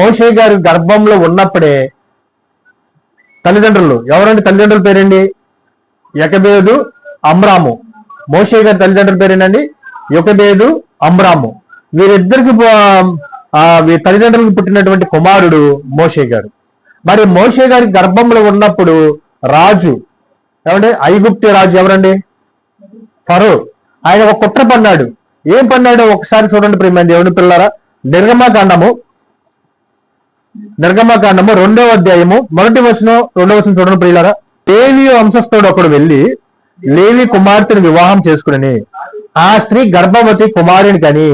మోషే గారి గర్భంలో ఉన్నప్పుడే తల్లిదండ్రులు ఎవరండి తల్లిదండ్రుల పేరండి యకబేదు అమ్రాము. మోషే గారి తల్లిదండ్రుల పేరేనండి యొకబేదు అమ్రాము. వీరిద్దరికి తల్లిదండ్రులకు పుట్టినటువంటి కుమారుడు మోషే గారు. మరి మోషే గారి గర్భంలో ఉన్నప్పుడు రాజు ఏమంటే ఐగుప్తి రాజు ఎవరండి? ఫరో. ఆయన ఒక కుట్ర పన్నాడు. ఏం పన్నాడు ఒకసారి చూడండి ప్రేమ దేవుని పిల్లరా నిర్గమాకాండము నిర్గమకాండము రెండవ అధ్యాయము. మొదటి వచనం రెండవ వచనం చూడండి ప్రియులారా. లేవి వంశస్థుడు ఒకడు వెళ్ళి లేవి కుమార్తెను వివాహం చేసుకుని ఆ స్త్రీ గర్భవతి కుమారుని కని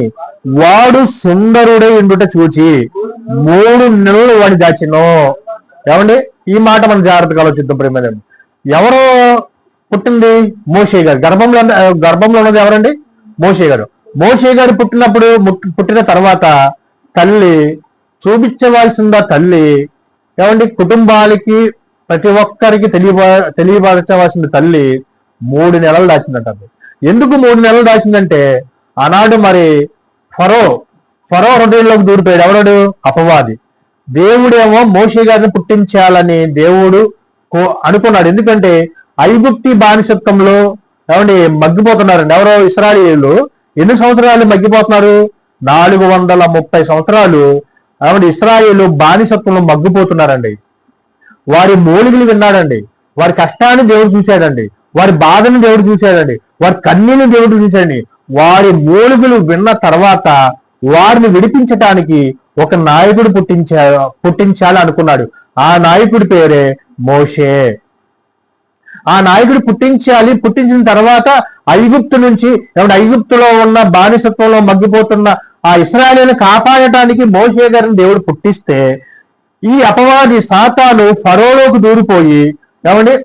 వాడు సుందరుడై ఉండుట చూచి మూడు నెలలు వాడి దాచినో. ఏమండి? ఈ మాట మనం జాగ్రత్తగా ఆలోచిద్దాం ప్రేమ ఎవరో పుట్టింది? మోషే గారు. గర్భంలో గర్భంలో ఉన్నది ఎవరండి? మోషే గారు. మోషే గారు పుట్టినప్పుడు పుట్టిన తర్వాత తల్లి చూపించవలసిందా తల్లి? ఏమండి? కుటుంబానికి ప్రతి ఒక్కరికి తెలియబా తెలియపరచవలసిన తల్లి మూడు నెలలు దాచిందంట ఎందుకు మూడు నెలలు దాచిందంటే ఆనాడు మరి ఫరో ఫరో హృదయంలోకి దూరిపోయాడు. ఎవరాడు? అపవాది. దేవుడేమో మోషే గారిని పుట్టించాలని దేవుడు కో- అనుకున్నాడు. ఎందుకంటే ఐగుప్తి బానిసత్వంలో ఏమండి మగ్గిపోతున్నారండి. ఎవరో ఇస్రాయేలు ఎన్ని సంవత్సరాలు మగ్గిపోతున్నారు? నాలుగు వందల ముప్పై సంవత్సరాలు కాబట్టి ఇస్రాయేల్ బానిసత్వంలో మగ్గిపోతున్నారండి. వారి మూలికలు విన్నాడండి. వారి కష్టాన్ని దేవుడు చూశాడండి. వారి బాధను దేవుడు చూశాడండి. వారి కన్నీని దేవుడు చూశాడండి. వారి మూలికలు విన్న తర్వాత వారిని విడిపించటానికి ఒక నాయకుడు పుట్టించా పుట్టించాలి అనుకున్నాడు. ఆ నాయకుడి పేరే మోషే. ఆ నాయకుడు పుట్టించాలి పుట్టించిన తర్వాత ఐగుప్తు నుంచి ఏమంటే ఐగుప్తులో ఉన్న బానిసత్వంలో మగ్గిపోతున్న ఆ ఇస్రాయలీని కాపాడటానికి మోషే గారిని దేవుడు పుట్టిస్తే ఈ అపవాది సాతాను ఫరోలోకి దూరిపోయి ఏమండి?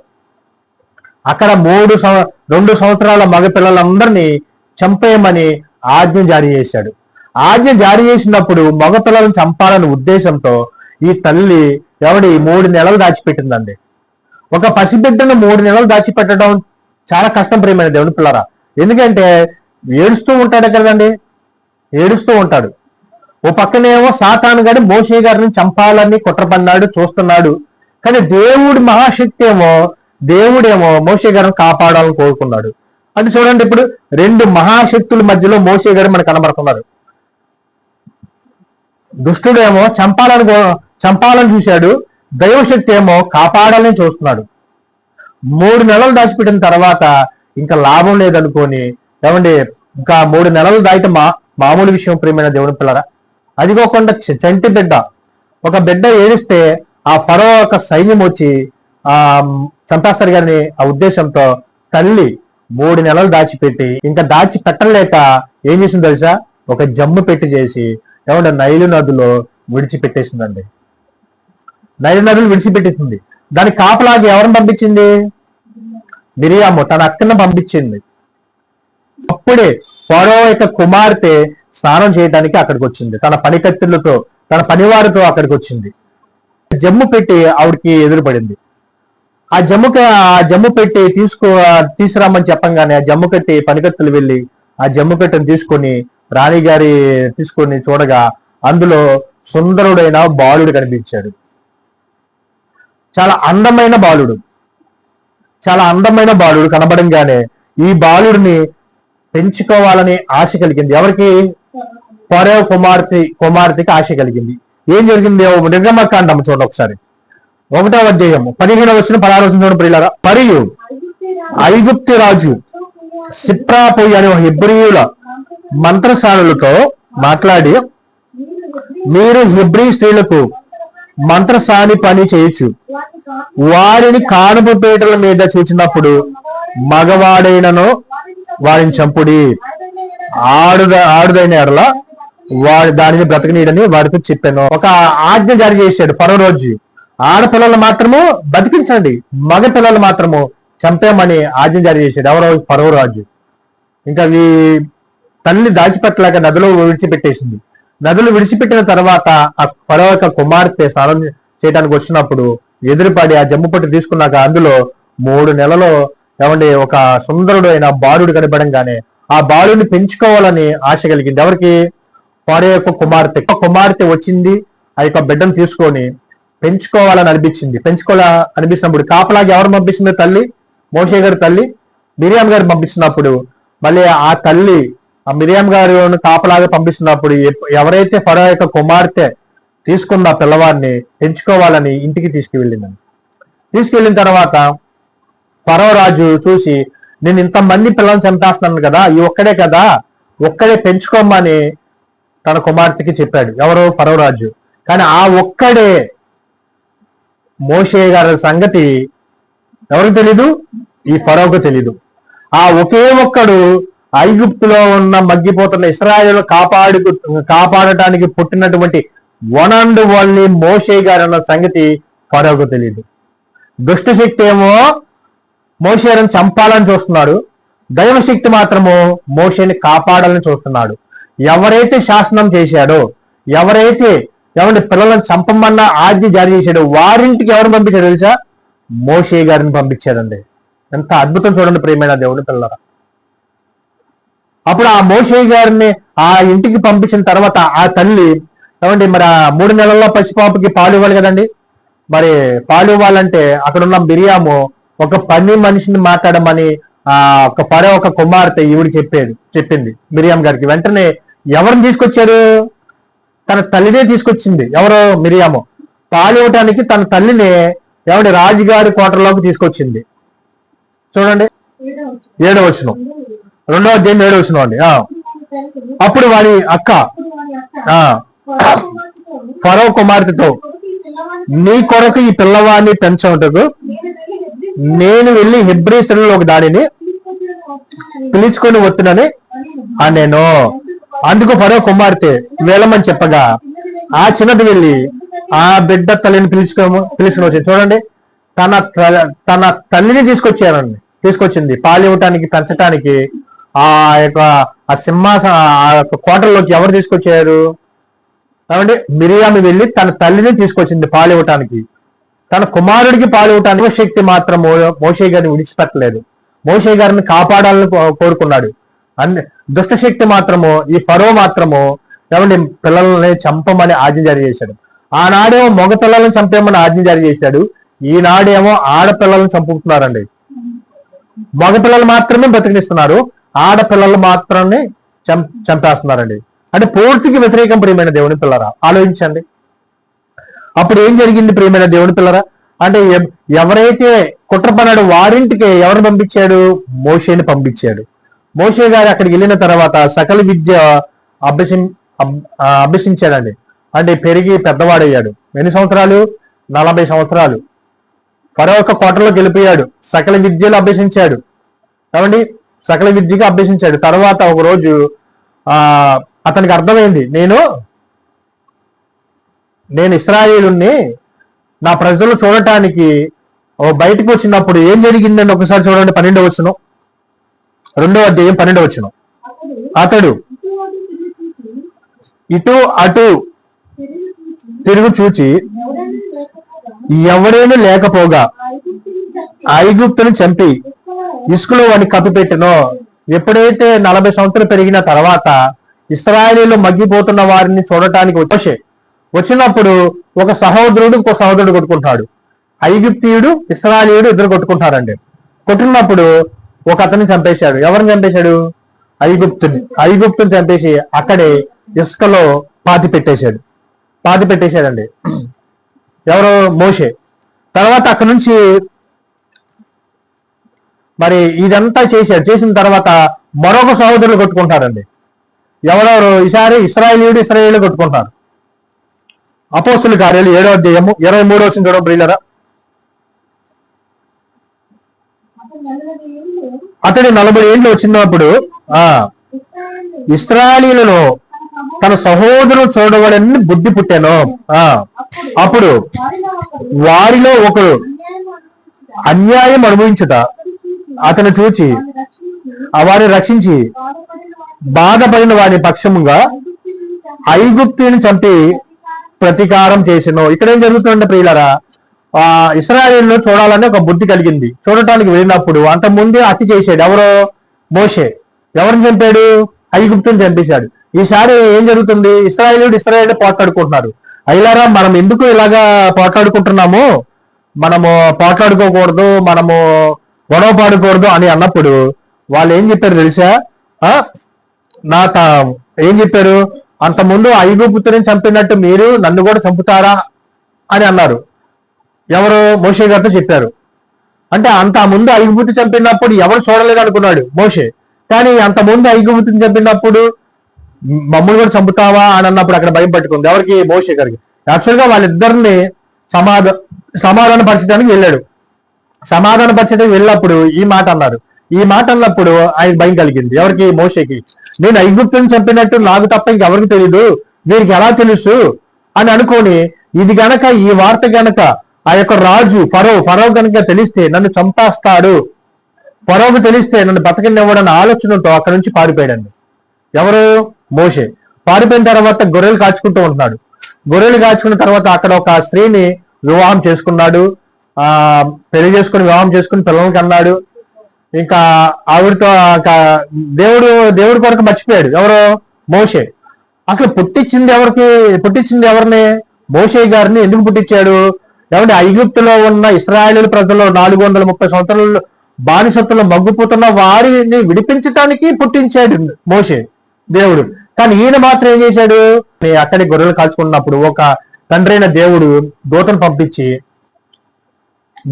అక్కడ మూడు సంవ- రెండు సంవత్సరాల మగ పిల్లలందరినీ చంపేయమని ఆజ్ఞ జారీ చేశాడు. ఆజ్ఞ జారీ చేసినప్పుడు మగ పిల్లలను చంపాలనే ఉద్దేశంతో ఈ తల్లి ఎవడి మూడు నెలలు దాచిపెట్టిందండి. ఒక పసిబిడ్డను మూడు నెలలు దాచిపెట్టడం చాలా కష్టం ప్రియమైన దేవుని పిల్లరా. ఎందుకంటే ఏడుస్తూ ఉంటాడు కదండి. ఏడుస్తూ ఉంటాడు. ఓ పక్కనేమో సాతాను గారి మోషే గారిని చంపాలని కుట్రపన్నాడు చూస్తున్నాడు. కానీ దేవుడి మహాశక్తి ఏమో దేవుడేమో మోషే గారిని కాపాడాలని కోరుకున్నాడు. అంటే చూడండి ఇప్పుడు రెండు మహాశక్తుల మధ్యలో మోషే గారు మనకు కనబడుతున్నారు. దుష్టుడేమో చంపాలని చంపాలని చూశాడు. దైవశక్తి ఏమో కాపాడాలని చూస్తున్నాడు. మూడు నెలలు దాచిపెట్టిన తర్వాత ఇంకా లాభం లేదనుకొని ఏమండి ఇంకా మూడు నెలలు దాటి మా మామూలు విషయం ప్రియమైన దేవుని పిల్లరా. అది కాకుండా చ- చంటి బిడ్డ. ఒక బిడ్డ ఏడిస్తే ఆ ఫరో ఒక సైన్యం వచ్చి ఆ చంపేస్తారు గారిని ఆ ఉద్దేశంతో తల్లి మూడు నెలలు దాచిపెట్టి ఇంకా దాచి పెట్టలేక ఏం చేసింది తెలుసా? ఒక జమ్ము పెట్టి చేసి ఏమంటే నైలు నదిలో విడిచిపెట్టేసిందండి. నైలు నదులు విడిచిపెట్టేసింది. దాని కాపలాగి ఎవరిని పంపించింది? మిరియాము తన అక్కను పంపించింది. అప్పుడే ఫరో యొక్క కుమార్తె స్నానం చేయడానికి అక్కడికి వచ్చింది. తన పనికత్తులతో తన పనివారితో అక్కడికి వచ్చింది. జమ్ము పెట్టి ఆవిడకి ఎదురుపడింది. ఆ జమ్ము ఆ జమ్ము పెట్టి తీసుకో తీసుకురామని చెప్పంగానే ఆ జమ్ము కట్టి పనికత్తులు వెళ్ళి ఆ జమ్ము కట్టెను తీసుకొని రాణి గారి తీసుకొని చూడగా అందులో సుందరుడైన బాలుడు కనిపించాడు. చాలా అందమైన బాలుడు. చాలా అందమైన బాలుడు కనబడంగానే ఈ బాలుడిని పెంచుకోవాలని ఆశ కలిగింది. ఎవరికి? పరవ కుమార్తె కుమార్తెకి ఆశ కలిగింది. ఏం జరిగింది? ఓ నిర్గమకాండం చూడండి ఒకసారి. ఒకటో అధ్యాయం పదిహేను వచ్చిన పదహారు వచ్చిన చూడండి ప్రియులారా. మరియు ఐగుప్తి రాజు సిప్రాపోయి అనే హిబ్రియుల మంత్రశాలలతో మాట్లాడి మీరు హిబ్రీ స్త్రీలకు మంత్రసాని పని చేయొచ్చు వారిని కానుపు పీటల మీద చూచినప్పుడు మగవాడైనను వారిని చంపుడి. ఆడుద ఆడుదైన ఎడల వాడి దానిని బ్రతకనీయడని వారితో చెప్పాను. ఒక ఆజ్ఞ జారీ చేశాడు ఫరో రోజు. ఆడపిల్లలు మాత్రము బతికించండి. మగ పిల్లలు మాత్రము చంపేమని ఆజ్ఞ జారీ చేశాడు. ఎవరో ఫరో రాజు. ఇంకా ఈ తల్లి దాచిపెట్టలేక నదిలో విడిచిపెట్టేసింది. నదులు విడిచిపెట్టిన తర్వాత ఆ ఫరో యొక్క కుమార్తె స్నానం చేయడానికి వచ్చినప్పుడు ఎదురుపడి ఆ జమ్ము పట్టు తీసుకున్నాక అందులో మూడు నెలలో ఏమండి ఒక సుందరుడు అయిన బాలుడు కనబడంగానే ఆ బాలుడిని పెంచుకోవాలని ఆశ కలిగింది. ఎవరికి? వారి యొక్క కుమార్తె. కుమార్తె వచ్చింది ఆ యొక్క బిడ్డను తీసుకొని పెంచుకోవాలని అనిపించింది. పెంచుకోవాల అనిపించినప్పుడు కాపలాగా ఎవరు పంపిస్తుంది తల్లి? మోషే గారి తల్లి? మిరియాం గారు పంపించినప్పుడు మళ్ళీ ఆ తల్లి ఆ మిరియాం గారు కాపలాగా పంపిస్తున్నప్పుడు ఎవరైతే ఫరో యొక్క కుమార్తె తీసుకున్న పిల్లవాడిని పెంచుకోవాలని ఇంటికి తీసుకువెళ్ళిందని తీసుకెళ్ళిన తర్వాత పరవరాజు రాజు చూసి నేను ఇంతమంది పిల్లల్ని చంపేస్తున్నాను కదా ఈ ఒక్కడే కదా ఒక్కడే పెంచుకోమని తన కుమార్తెకి చెప్పాడు. ఎవరు పరవరాజు. రాజు కానీ ఆ ఒక్కడే మోషే గారి సంగతి ఎవరికి తెలీదు? ఈ ఫరోకు తెలీదు. ఆ ఒకే ఒక్కడు ఐగుప్తులో ఉన్న మగ్గిపోతున్న ఇస్రాయల్ కాపాడు కాపాడటానికి పుట్టినటువంటి వన్ అండ్ ఓన్లీ మోషే గారు అన్న సంగతి ఫరోకు తెలియదు దుష్టశక్తి ఏమో మోషేని చంపాలని చూస్తున్నాడు. దైవశక్తి మాత్రము మోషేని కాపాడాలని చూస్తున్నాడు. ఎవరైతే శాసనం చేశాడో ఎవరైతే ఎవరి పిల్లలను చంపమన్న ఆజ్ఞ జారీ చేశాడో వారింటికి ఎవరు పంపించాడు తెలుసా? మోషే గారిని పంపించాడండి. ఎంత అద్భుతం చూడండి ప్రేమైన దేవుని పిల్లరా అప్పుడు ఆ మోషే గారిని ఆ ఇంటికి పంపించిన తర్వాత ఆ తల్లి ఏమండి మరి ఆ మూడు నెలల్లో పసిపాపకి పాలు ఇవ్వాలి కదండి. మరి పాలు ఇవ్వాలంటే అక్కడ ఉన్న ఒక పని మనిషిని మాట్లాడమని ఆ ఒక పరే ఒక కుమార్తె ఈవిడ చెప్పేది చెప్పింది మిరియాం గారికి. వెంటనే ఎవరిని తీసుకొచ్చారు? తన తల్లినే తీసుకొచ్చింది. ఎవరు మిరియాము. పాలు ఇవ్వటానికి తన తల్లిని ఎవడి రాజుగారి కోటలోకి తీసుకొచ్చింది. చూడండి. ఏడో వచనం. రెండవ అధ్యాయం ఏడో వచనం అండి. ఆ. అప్పుడు వాడి అక్క ఆ ఫరో కుమార్తెతో నీ కొరకు ఈ పిల్లవాడిని పెంచటకు నేను వెళ్ళి హెబ్రీ స్త్రీలో ఒక దానిని పిలుచుకొని వస్తున్నానని నేను అందుకు ఫరో కుమార్తె వెళ్ళమని చెప్పగా ఆ చిన్నది వెళ్ళి ఆ బిడ్డ తల్లిని పిలుచుకో పిలుచుకుని వచ్చింది చూడండి. తన తన తల్లిని తీసుకొచ్చారండి. తీసుకొచ్చింది. పాలు ఇవ్వటానికి పెంచటానికి ఆ యొక్క ఆ సింహాసన ఆ యొక్క కోటల్లోకి ఎవరు తీసుకొచ్చారు? ఏమంటే మిరియామి వెళ్ళి తన తల్లిని తీసుకొచ్చింది పాలు ఇవ్వటానికి. తన కుమారుడికి పాల్గొటానికి శక్తి మాత్రం మోషే గారిని విడిచిపెట్టలేదు. మోషే గారిని కాపాడాలని కోరుకున్నాడు. అన్ని దుష్ట శక్తి మాత్రము ఈ ఫరో మాత్రము ఏమండి పిల్లల్ని చంపమని ఆజ్ఞ జారీ చేశాడు. ఆనాడేమో మగ పిల్లల్ని చంపేమని ఆజ్ఞ జారీ చేశాడు. ఈనాడేమో ఆడపిల్లల్ని చంపుతున్నారండి. మగ పిల్లలు మాత్రమే బతికినిస్తున్నారు ఆడపిల్లలు మాత్రమే చం చంపేస్తున్నారండి. అంటే పూర్తికి వ్యతిరేకం ప్రియమైన దేవుని పిల్లరా? ఆలోచించండి. అప్పుడు ఏం జరిగింది ప్రియమైన దేవుని పిల్లరా? అంటే ఎవరైతే ఎవరైతే కుట్రపన్నాడు వారింటికి ఎవరు పంపించాడు? మోషేని పంపించాడు. మోషే గారు అక్కడికి వెళ్ళిన తర్వాత సకల విద్య అభ్యసి అభ్యసించాడండి. అంటే పెరిగి పెద్దవాడయ్యాడు. ఎన్ని సంవత్సరాలు? నలభై సంవత్సరాలు. ఫరో యొక్క కోటలోకి వెళ్ళిపోయాడు సకల విద్యలు అభ్యసించాడు. ఏమండి? సకల విద్యగా అభ్యసించాడు. తర్వాత ఒక రోజు ఆ అతనికి అర్థమైంది. నేను నేను ఇస్రాయేలుని నా ప్రజలు చూడటానికి ఓ బయటకు వచ్చినప్పుడు ఏం జరిగిందని ఒకసారి చూడండి పన్నెండవ వచ్చును రెండవ అధ్యాయం పన్నెండవ వచ్చును అతడు ఇటు అటు తిరుగు చూచి ఎవడేను లేకపోగా ఐగుప్తుని చంపి ఇసుకలో వాడిని కప్పిపెట్టినో. ఎప్పుడైతే నలభై సంవత్సరాలు పెరిగిన తర్వాత ఇస్రాయలీలో మగ్గిపోతున్న వారిని చూడటానికి వచ్చే వచ్చినప్పుడు ఒక సహోదరుడు ఇంకో సహోదరుడు కొట్టుకుంటాడు. ఐగుప్తీయుడు ఇస్రాయలీయుడు ఇద్దరు కొట్టుకుంటారండి. కొట్టినప్పుడు ఒక అతన్ని చంపేశాడు. ఎవరిని చంపేశాడు? ఐగుప్తుని. ఐగుప్తుని చంపేసి అక్కడే ఇసుకలో పాతి పెట్టేశాడు. పాతి పెట్టేశాడండి. ఎవరు? మోషే. తర్వాత అక్కడ నుంచి మరి ఇదంతా చేశాడు. చేసిన తర్వాత మరొక సహోదరులు కొట్టుకుంటారండి. ఎవరెవరు? ఈసారి ఇస్రాయేలీయుడు ఇస్రాయేల్ కొట్టుకుంటారు. అపోస్తుల కార్యాలు ఏడో అధ్యాయము ఇరవై మూడో వచ్చిన చూడడం బ్రిల్లరా అతడి నలభై ఏళ్ళు వచ్చినప్పుడు ఆ ఇస్రాయలీలలో తన సహోదరుడు చూడవాలని బుద్ధి పుట్టాను ఆ అప్పుడు వారిలో ఒకడు అన్యాయం అనుభవించుట అతను చూచి వారిని రక్షించి బాధపడిన వారి పక్షముగా ఐగుప్తుని చంపి ప్రతీకారం చేసెను. ఇక్కడ ఏం జరుగుతుందంటే ప్రియులరా ఆ ఇస్రాయేల్లో చూడాలని ఒక బుద్ధి కలిగింది. చూడటానికి వెళ్ళినప్పుడు అంత ముందే హత్య చేశాడు ఎవరో? మోషే. ఎవరిని చంపాడు? ఐగుప్తుని చంపేశాడు. ఈసారి ఏం జరుగుతుంది? ఇస్రాయేలుడు ఇస్రాయేల్ పోట్లాడుకుంటున్నారు. అయిలారా మనం ఎందుకు ఇలాగా పోట్లాడుకుంటున్నాము? మనము పోట్లాడుకోకూడదు మనము గొడవ పాడకూడదు అని అన్నప్పుడు వాళ్ళు ఏం చెప్పారు తెలుసా? ఆ? నా ఏం చెప్పారు? అంత ముందు ఐగుప్తుని చంపినట్టు మీరు నన్ను కూడా చంపుతారా అని అన్నారు. ఎవరు మోషే గారితో చెప్పారు. అంటే అంత ముందు ఐగుప్తు చంపినప్పుడు ఎవరు చూడలేదు అనుకున్నాడు మోషే. కానీ అంత ముందు ఐగుప్తుని చంపినప్పుడు మమ్మల్ని కూడా చంపుతావా అని అన్నప్పుడు అక్కడ భయం పట్టుకుంది. ఎవరికి? మోషే గారికి. యాక్చువల్గా వాళ్ళిద్దరిని సమాధ సమాధాన పరచడానికి వెళ్ళాడు. సమాధాన పరచడానికి వెళ్ళినప్పుడు ఈ మాట అన్నారు. ఈ మాట అన్నప్పుడు ఆయన భయం కలిగింది. ఎవరికి? మోషేకి. నేను ఐగుప్తుని చంపినట్టు నాకు తప్ప ఇంకెవరికి తెలియదు వీరికి ఎలా తెలుసు? అని అనుకొని ఇది గనక ఈ వార్త గనక ఆ యొక్క రాజు ఫరో ఫరో గనక తెలిస్తే నన్ను చంపేస్తాడు. ఫరోకు తెలిస్తే నన్ను బతకనివ్వడని ఆలోచనతో అక్కడ నుంచి పారిపోయాడండి. ఎవరు? మోషే. పారిపోయిన తర్వాత గొర్రెలు కాచుకుంటూ ఉంటున్నాడు. గొర్రెలు కాచుకున్న తర్వాత అక్కడ ఒక స్త్రీని వివాహం చేసుకున్నాడు. ఆ పెళ్ళి చేసుకుని వివాహం చేసుకుని పిల్లలకి అన్నాడు ఇంకా ఆవిడతో ఇంకా దేవుడు దేవుడి కొరకు మర్చిపోయాడు. ఎవరు? మోషే. అసలు పుట్టించింది ఎవరికి? పుట్టించింది ఎవరిని? మోషే గారిని ఎందుకు పుట్టించాడు? ఏమంటే ఐగుప్తులో ఉన్న ఇస్రాయేల్ ప్రజలు నాలుగు వందల ముప్పై సంవత్సరాలు బానిసత్తులో మగ్గుపోతున్న వారిని విడిపించటానికి పుట్టించాడు మోషే దేవుడు. కానీ ఈయన మాత్రం ఏం చేశాడు? నే గొర్రెలు కాల్చుకున్నప్పుడు ఒక తండ్రి అయిన దేవుడు దూతను పంపించి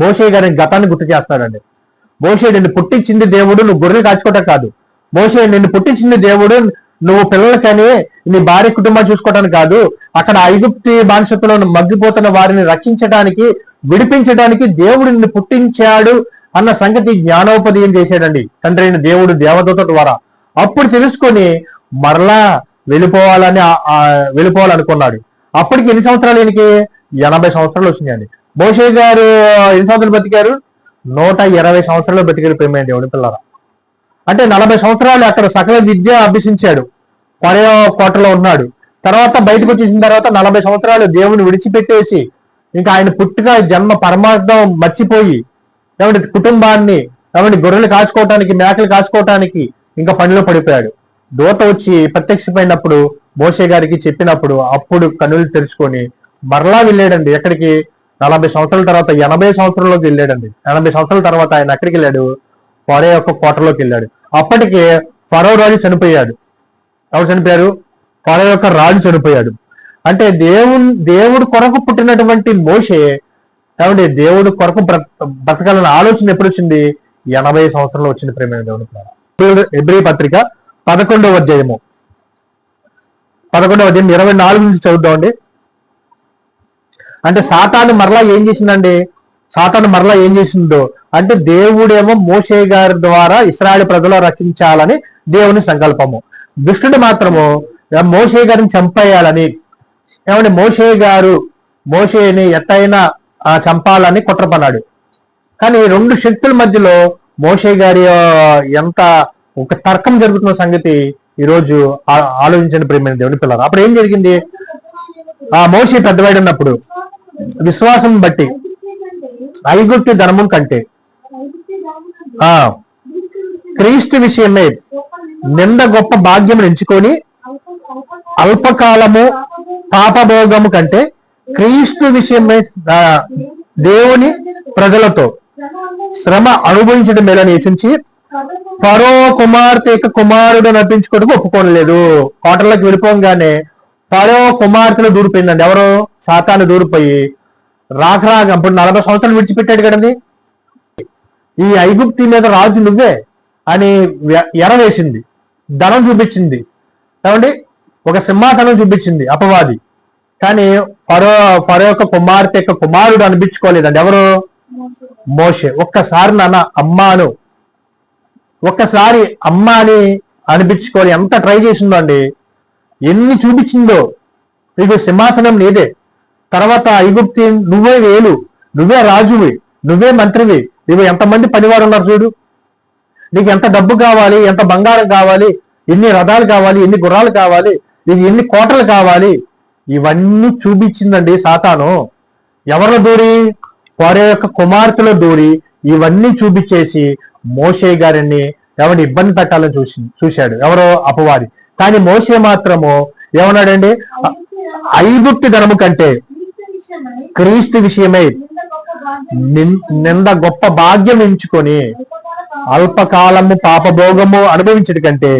మోషే గారిని గతాన్ని గుర్తు చేస్తాడండి. మోషే నిన్ను పుట్టించింది దేవుడు నువ్వు గొర్రెలు కాచుకోవటం కాదు. మోషే నిన్ను పుట్టించింది దేవుడు నువ్వు పిల్లలకని నీ భార్య కుటుంబం చూసుకోవటానికి కాదు. అక్కడ ఐగుప్తి బానిసత్తులో మగ్గిపోతున్న వారిని రక్షించడానికి విడిపించడానికి దేవుడు నిన్ను పుట్టించాడు అన్న సంగతి జ్ఞానోపదయం చేశాడండి తండ్రి అయిన దేవుడు దేవదూత ద్వారా. అప్పుడు తెలుసుకొని మరలా వెళ్ళిపోవాలని వెళ్ళిపోవాలనుకున్నాడు. అప్పటికి ఎన్ని సంవత్సరాలు ఈయనకి? ఎనభై సంవత్సరాలు వచ్చినాయండి. మోషే గారు ఎన్ని సంవత్సరాలు బతికారు? నూట ఇరవై సంవత్సరాలు బతికారు దేవుడి పిల్లరా. అంటే నలభై సంవత్సరాలు అక్కడ సకల విద్య అభ్యసించాడు. పరయో కోటలో ఉన్నాడు. తర్వాత బయటకు వచ్చేసిన తర్వాత నలభై సంవత్సరాలు దేవుని విడిచిపెట్టేసి ఇంకా ఆయన పుట్టుక జన్మ పరమార్థం మర్చిపోయి కాబట్టి కుటుంబాన్ని కాబట్టి గొర్రెలు కాచుకోవటానికి మేకలు కాచుకోవటానికి ఇంకా పనిలో పడిపోయాడు. దూత వచ్చి ప్రత్యక్షమైనప్పుడు మోసే గారికి చెప్పినప్పుడు అప్పుడు కన్నులు తెరుచుకొని మరలా వెళ్ళాడండి ఎక్కడికి? నలభై సంవత్సరాల తర్వాత ఎనభై సంవత్సరంలోకి వెళ్ళాడండి. ఎనభై సంవత్సరాల తర్వాత ఆయన ఎక్కడికి వెళ్ళాడు? ఫరో యొక్క కోటలోకి వెళ్ళాడు. అప్పటికే ఫరో రాజు చనిపోయాడు. ఎవరు చనిపోయారు? ఫరో యొక్క రాజు చనిపోయాడు. అంటే దేవుని దేవుడు కొరకు పుట్టినటువంటి మోషే కాబట్టి దేవుడు కొరకు బ్రత- బ్రతకాలన్న ఆలోచన ఎప్పుడు వచ్చింది ఎనభై సంవత్సరంలో వచ్చిన ప్రేమ దేవుని ఎబ్రి పత్రిక పదకొండవ అధ్యాయము. పదకొండవ అధ్యాయం ఇరవై నాలుగు నుంచి చదువుదామండి. అంటే సాతాను మరలా ఏం చేసిందండి? సాతాను మరలా ఏం చేసిందో అంటే దేవుడేమో మోషే గారి ద్వారా ఇస్రాయల్ ప్రజలు రక్షించాలని దేవుని సంకల్పము. దుష్టుడు మాత్రము ఆ మోషే గారిని చంపేయాలని ఏమంటే మోషే గారు మోషేని ఎట్టయినా ఆ, చంపాలని కుట్రపన్నాడు కానీ రెండు శక్తుల మధ్యలో మోషే గారి ఎంత ఒక తర్కం జరుగుతున్న సంగతి ఈరోజు ఆ- ఆలోచించండి ప్రేమైన దేవుని పిల్లలు. అప్పుడు ఏం జరిగింది? ఆ మోషే పెద్దవాడు ఉన్నప్పుడు విశ్వాసం బట్టి. ఐగుప్తి ధనము కంటే. ఆ. క్రీస్తు విషయమే నింద గొప్ప భాగ్యం ఎంచుకొని అల్పకాలము పాపభోగము కంటే క్రీస్తు విషయమే దేవుని ప్రజలతో శ్రమ అనుభవించడం మేలని యోచించి పరో కుమార్తె యొక్క కుమారుడు నటించుకోవడం ఒప్పుకోనలేదు. కోటలోకి వెళ్ళిపోగానే పరో కుమార్తెలు దూరిపోయిందండి. ఎవరు? సాతాను దూరిపోయి. రాక రాక అప్పుడు నలభై సంవత్సరాలు విడిచిపెట్టాడు కదండి. ఈ ఐగుప్తి మీద రాజు నువ్వే అని ఎరవేసింది. ధనం చూపించింది. ఏమండి? ఒక సింహాసనం చూపించింది అపవాది. కానీ ఫరో ఫరో యొక్క కుమార్తె యొక్క కుమారుడు అనిపించుకోలేదండి. ఎవరు? మోషే. ఒక్కసారి నాన్న అమ్మాను. ఒక్కసారి అమ్మ అని ఎంత ట్రై చేసిందో అండి. ఎన్ని చూపించిందో. నీకు సింహాసనం నీదే. తర్వాత ఐగుప్తి నువ్వే వేలు నువ్వే రాజువి నువ్వే మంత్రివి. నువ్వు ఎంతమంది పనివారు ఉన్నారు చూడు. నీకు ఎంత డబ్బు కావాలి ఎంత బంగారం కావాలి ఎన్ని రథాలు కావాలి ఎన్ని గుర్రాలు కావాలి నీకు ఎన్ని కోటలు కావాలి. ఇవన్నీ చూపించిందండి సాతాను. ఎవరిలో దూరి? వారి యొక్క కుమార్తెలో దూరి. ఇవన్నీ చూపించేసి మోషే గారిని ఎవరిని ఇబ్బంది పెట్టాలని చూసి చూశాడు. ఎవరో అపవాది. కానీ మోసే మాత్రము ఏమన్నాడండి? ఐగుప్తి ధనము కంటే క్రీస్తు విషయమై నిన్- నింద గొప్ప భాగ్యం ఎంచుకొని అల్పకాలము పాపభోగము అనుభవించడం కంటే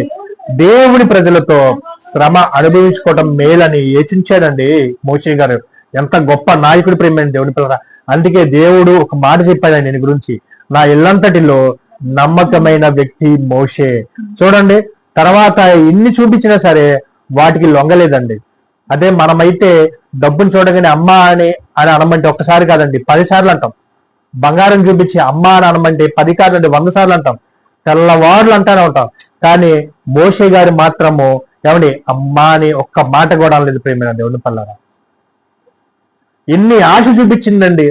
దేవుని ప్రజలతో శ్రమ అనుభవించుకోవటం మేలని యోచించాడండి మోషే గారు. ఎంత గొప్ప నాయకుడు ప్రేమైన దేవుని పిల్లల అందుకే దేవుడు ఒక మాట చెప్పాడు ఆయన గురించి. నా ఇల్లంతటిలో నమ్మకమైన వ్యక్తి మోషే. చూడండి తర్వాత ఎన్ని చూపించినా సరే వాటికి లొంగలేదండి. అదే మనమైతే డబ్బును చూడగానే అమ్మ అని అని అనమంటే ఒక్కసారి కాదండి పది సార్లు అంటాం. బంగారం చూపించి అమ్మ అని అనమంటే పది కాదండి వంద సార్లు అంటాం. తెల్లవారులు అంటానే ఉంటాం. కానీ మోషే గారు మాత్రము ఏమండి అమ్మా అని ఒక్క మాట కూడా అనలేదు ప్రేమ దేవుని పల్లారా? ఎన్ని ఆశ చూపించిందండి.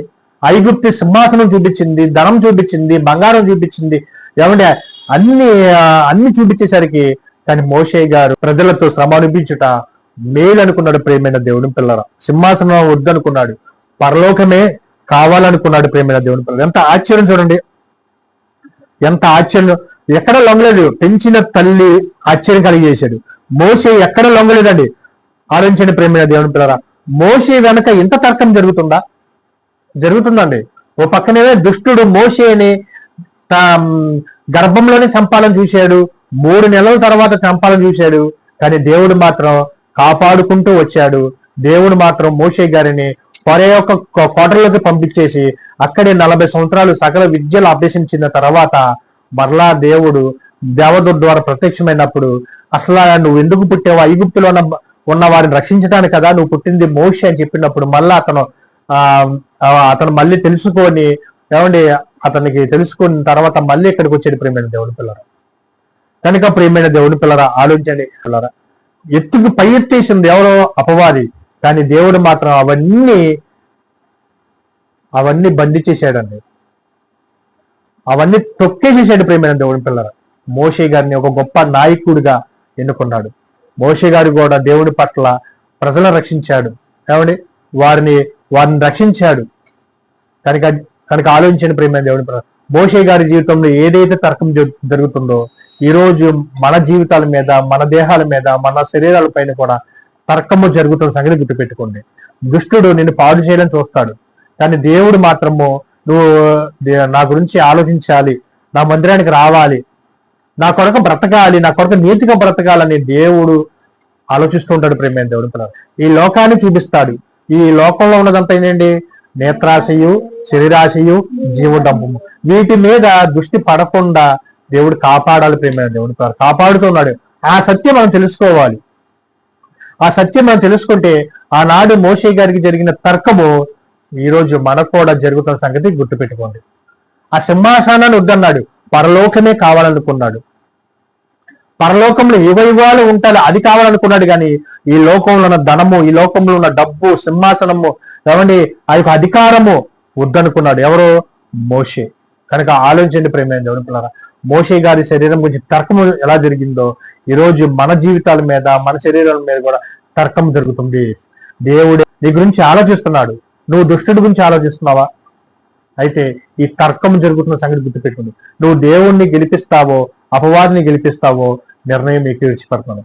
ఐగుప్తి సింహాసనం చూపించింది ధనం చూపించింది బంగారం చూపించింది. ఏమంటే అన్ని అన్ని చూపించేసరికి కానీ మోషే గారు ప్రజలతో శ్రమ అనిపించుట మేలు అనుకున్నాడు ప్రేమైన దేవుని పిల్లర. సింహాసనం వద్దనుకున్నాడు. పరలోకమే కావాలనుకున్నాడు ప్రేమైన దేవుని పిల్లలు ఎంత ఆశ్చర్యం చూడండి. ఎంత ఆశ్చర్యం. ఎక్కడ లొంగలేదు. పెంచిన తల్లి ఆశ్చర్యం కలిగేశాడు మోసే ఎక్కడ లొంగలేదండి. ఆలోచించండి ప్రేమైన దేవుని పిల్లరా. మోసే వెనక ఇంత తర్కం జరుగుతుందా? జరుగుతుందండి. ఓ పక్కనే దుష్టుడు మోసేని గర్భంలోనే చంపాలని చూశాడు. మూడు నెలల తర్వాత చంపాలని చూశాడు. కానీ దేవుడు మాత్రం కాపాడుకుంటూ వచ్చాడు. దేవుడు మాత్రం మోషే గారిని పొర యొక్క కోటలోకి పంపించేసి అక్కడే నలభై సంవత్సరాలు సకల విద్యలు అభ్యసించిన తర్వాత మరలా దేవుడు దేవదూత ద్వారా ప్రత్యక్షమైనప్పుడు అసలు నువ్వు ఎందుకు పుట్టావు? ఐగుప్తులో ఉన్న ఉన్న వారిని రక్షించడానికి కదా నువ్వు పుట్టింది మోషి అని చెప్పినప్పుడు మళ్ళా అతను ఆ, అతను మళ్ళీ తెలుసుకొని ఏమండి అతనికి తెలుసుకున్న తర్వాత మళ్ళీ ఇక్కడికి వచ్చాడు ప్రేమైన దేవుని పిల్లరా? కనుక ప్రియమైన దేవుని పిల్లరా ఆలోచించండి పిల్లరా. ఎత్తుకు పై ఎత్తేసింది ఎవరో అపవాది కానీ దేవుడు మాత్రం అవన్నీ అవన్నీ బండి చేశాడండి. అవన్నీ తొక్కేసేసాడు ప్రేమైన దేవుని పిల్లరా. మోషే గారిని ఒక గొప్ప నాయకుడిగా ఎన్నుకున్నాడు. మోషే గారు కూడా దేవుడి పట్ల ప్రజలను రక్షించాడు. ఏమండి? వారిని వారిని రక్షించాడు. కనుక కనుక ఆలోచించిన ప్రేమ దేవుని మోషే గారి జీవితంలో ఏదైతే తర్కం జరుగుతుందో ఈ రోజు మన జీవితాల మీద మన దేహాల మీద మన శరీరాల పైన కూడా తర్కము జరుగుతున్న సంగతి గుర్తుపెట్టుకోండి. దుష్టుడు నిన్ను పాడు చేయాలని చూస్తాడు. కానీ దేవుడు మాత్రము నువ్వు నా గురించి ఆలోచించాలి నా మందిరానికి రావాలి నా కొరకు బ్రతకాలి నా కొరకు నీతిగా బ్రతకాలని దేవుడు ఆలోచిస్తూ ఉంటాడు ప్రేమైన దేవుడు ఈ లోకాన్ని చూపిస్తాడు. ఈ లోకంలో ఉన్నదంతా ఏంటండి? నేత్రాశయు శరీరాశయు జీవడంబము వీటి మీద దృష్టి పడకుండా దేవుడు కాపాడాలి ప్రేమైన దేవుడు కాపాడుతున్నాడు. ఆ సత్యం మనం తెలుసుకోవాలి. ఆ సత్యం మనం తెలుసుకుంటే ఆనాడు మోషే గారికి జరిగిన తర్కము ఈ రోజు మనకు కూడా జరుగుతున్న సంగతి గుర్తుపెట్టుకోండి. ఆ సింహాసనాన్ని వద్దన్నాడు. పరలోకమే కావాలనుకున్నాడు. పరలోకంలో యువయుగాలు ఉంటాయి. అది కావాలనుకున్నాడు కానీ ఈ లోకంలో ఉన్న ధనము ఈ లోకంలో ఉన్న డబ్బు సింహాసనము ఏమండి? ఆ యొక్క అధికారము వద్దనుకున్నాడు. ఎవరు? మోషే. కనుక ఆలోచించండి ప్రేమైన దేవుని పిల్లరా. మోషే గారి శరీరం గురించి తర్కము ఎలా జరిగిందో ఈ రోజు మన జీవితాల మీద మన శరీరాల మీద కూడా తర్కం జరుగుతుంది. దేవుడు నీ గురించి ఆలోచిస్తున్నాడు. నువ్వు దుష్టుడి గురించి ఆలోచిస్తున్నావా? అయితే ఈ తర్కం జరుగుతున్న సంగతి గుర్తుపెట్టుకుని నువ్వు దేవుణ్ణి గెలిపిస్తావో అపవాదిని గెలిపిస్తావో నిర్ణయం మీకు విడిచిపెడతాను